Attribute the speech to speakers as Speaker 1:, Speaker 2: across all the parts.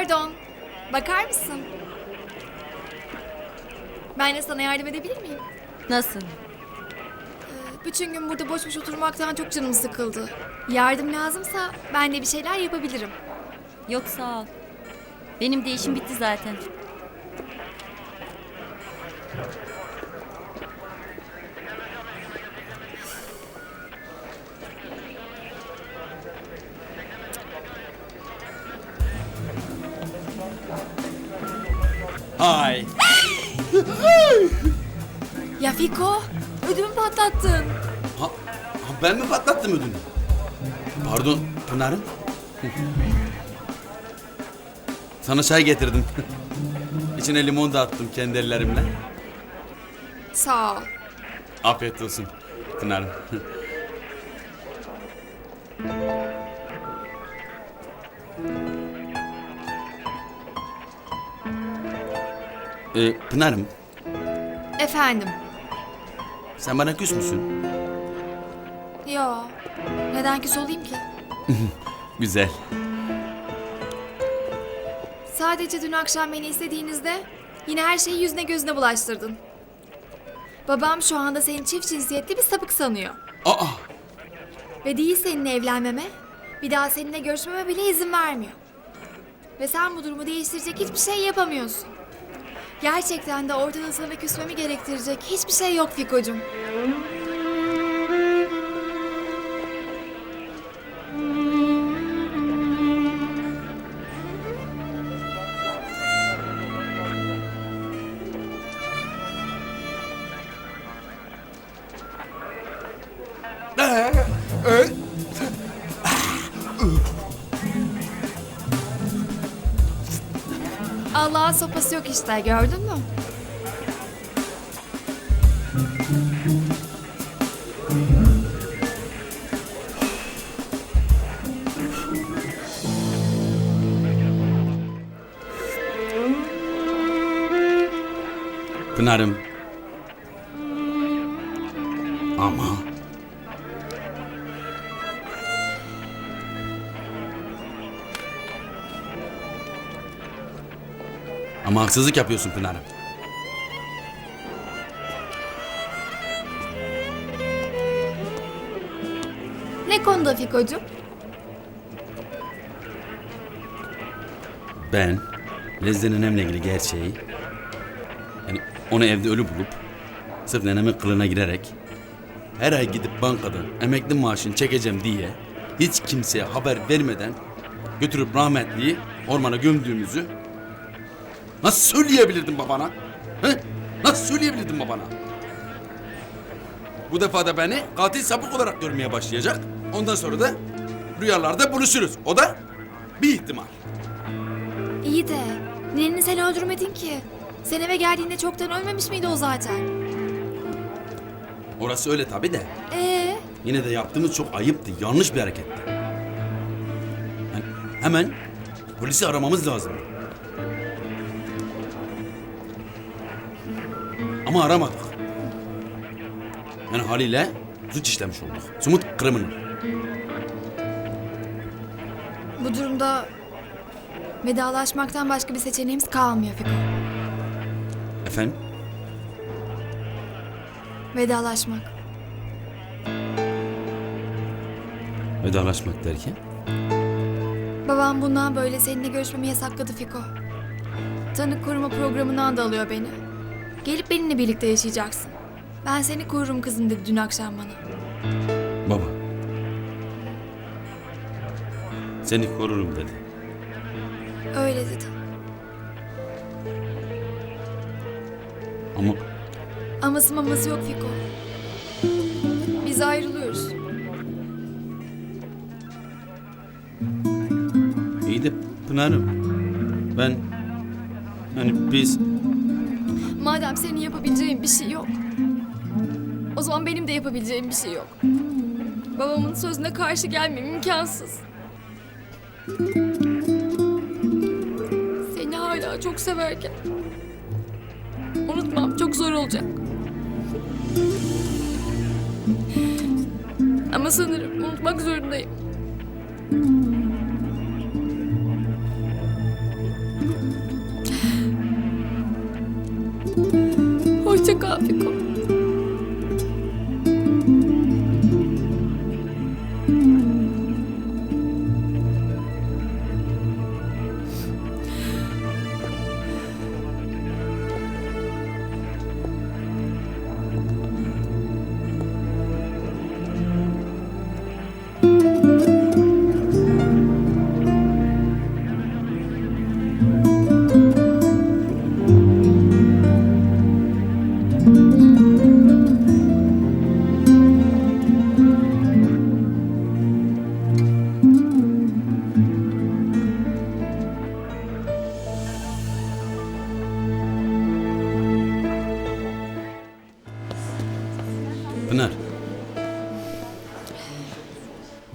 Speaker 1: Pardon. Bakar mısın? Ben de sana yardım edebilir miyim?
Speaker 2: Nasıl?
Speaker 1: Bütün gün burada boş boş oturmaktan çok canım sıkıldı. Yardım lazımsa ben de bir şeyler yapabilirim.
Speaker 2: Yok sağ ol. Benim de işim bitti zaten.
Speaker 3: Hay.
Speaker 1: Ya Fiko, ödümü patlattın.
Speaker 3: Ha, ha, ben mi patlattım ödünü? Pardon Pınar'ım. Sana çay getirdim. İçine limon da attım kendi ellerimle.
Speaker 1: Sağ ol.
Speaker 3: Afiyet olsun Pınar'ım. Ee, Pınar'ım
Speaker 1: Efendim.
Speaker 3: sen bana küs müsün?
Speaker 1: Yo. Neden küs olayım ki?
Speaker 3: Güzel.
Speaker 1: Sadece dün akşam beni istediğinizde yine her şeyi yüzüne gözüne bulaştırdın. Babam şu anda seni çift cinsiyetli bir sapık sanıyor.
Speaker 3: Aa,
Speaker 1: Ve değil seninle evlenmeme, bir daha seninle görüşmeme bile izin vermiyor. Ve sen bu durumu değiştirecek hiçbir şey yapamıyorsun. Gerçekten de ortada sana küsmemi gerektirecek hiçbir şey yok Fiko'cum. Allah'ın sopası yok işte gördün mü?
Speaker 3: Pınar'ım. Ama... Ama haksızlık yapıyorsun Pınar'ım.
Speaker 1: Ne konuda Fiko'cum?
Speaker 3: Ben Lezze nenemle ilgili gerçeği yani onu evde ölü bulup sırf nenemin kılığına girerek her ay gidip bankadan emekli maaşını çekeceğim diye hiç kimseye haber vermeden götürüp rahmetliyi ormana gömdüğümüzü nasıl söyleyebilirdim babana? He? Nasıl söyleyebilirdim babana? Bu defa da beni katil sapık olarak görmeye başlayacak. Ondan sonra da rüyalarda buluşuruz. O da bir ihtimal.
Speaker 1: İyi de neneni sen öldürmedin ki. Sen eve geldiğinde çoktan ölmemiş miydi o zaten?
Speaker 3: Orası öyle tabi de.
Speaker 1: Ee,
Speaker 3: Yine de yaptığımız çok ayıptı. Yanlış bir hareketti. Yani hemen polisi aramamız lazım. Ama aramadık. Yani haliyle suç işlemiş olduk. Sumut criminal.
Speaker 1: bu durumda vedalaşmaktan başka bir seçeneğimiz kalmıyor Fiko.
Speaker 3: Efendim?
Speaker 1: Vedalaşmak.
Speaker 3: Vedalaşmak derken?
Speaker 1: Babam bundan böyle seninle görüşmemi yasakladı Fiko. Tanık koruma programından da alıyor beni. Gelip benimle birlikte yaşayacaksın. Ben seni korurum kızım dedi dün akşam bana.
Speaker 3: Baba. Seni korurum dedi.
Speaker 1: Öyle dedi.
Speaker 3: Ama
Speaker 1: Aması maması yok Fiko. Biz ayrılıyoruz.
Speaker 3: iyi de Pınar'ım. Ben hani biz
Speaker 1: Madem senin yapabileceğin bir şey yok. O zaman benim de yapabileceğim bir şey yok. Babamın sözüne karşı gelmem imkansız. Seni hala çok severken unutmam çok zor olacak. Ama sanırım unutmak zorundayım.
Speaker 3: geografico.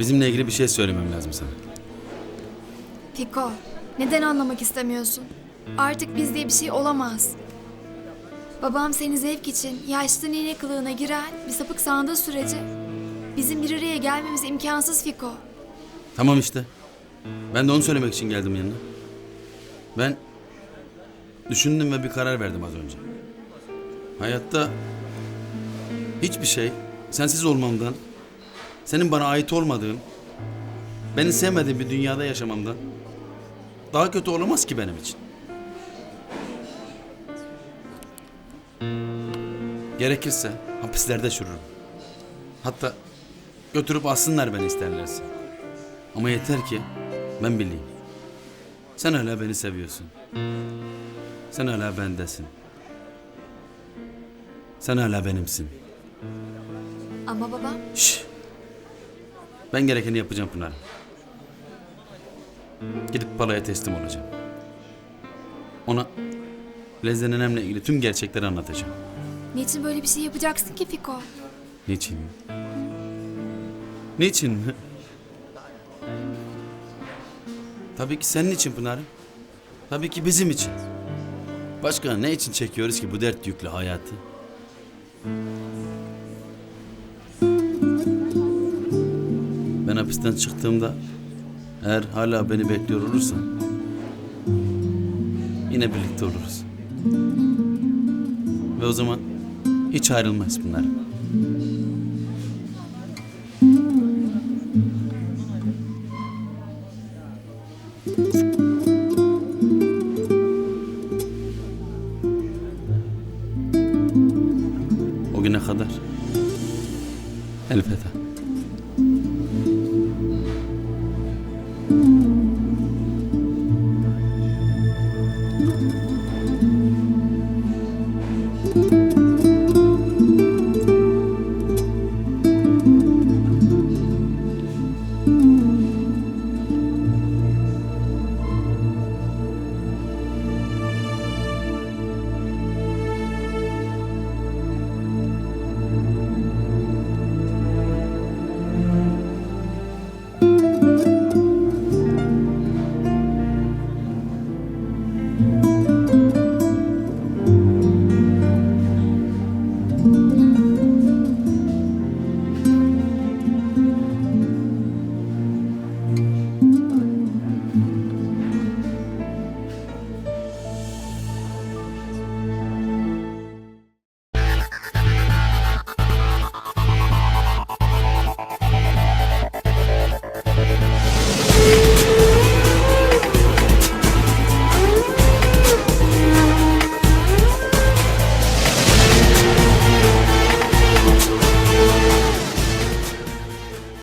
Speaker 3: Bizimle ilgili bir şey söylemem lazım sana.
Speaker 1: Fiko, neden anlamak istemiyorsun? Artık biz diye bir şey olamaz. Babam seni zevk için yaşlı nene kılığına giren bir sapık sandığı sürece bizim bir araya gelmemiz imkansız Fiko.
Speaker 3: Tamam işte. Ben de onu söylemek için geldim yanına. Ben düşündüm ve bir karar verdim az önce. Hayatta hiçbir şey sensiz olmamdan, senin bana ait olmadığın, beni sevmediğin bir dünyada yaşamamdan daha kötü olamaz ki benim için. Gerekirse hapislerde çürürüm. Hatta götürüp assınlar beni isterlerse. Ama yeter ki ben bileyim. Sen hala beni seviyorsun. Sen hala bendesin. Sen hala benimsin.
Speaker 1: Ama babam
Speaker 3: Şş. Ben gerekeni yapacağım Pınar. Gidip palaya teslim olacağım. Ona Lezze nenemle ilgili tüm gerçekleri anlatacağım.
Speaker 1: niçin böyle bir şey yapacaksın ki Fiko?
Speaker 3: Niçin? Niçin mi? Tabii ki senin için Pınar. Tabii ki bizim için. Başka ne için çekiyoruz ki bu dert yüklü hayatı? Hapisten çıktığımda eğer hala beni bekliyor olursan yine birlikte oluruz. Ve o zaman hiç ayrılmaz bunlar.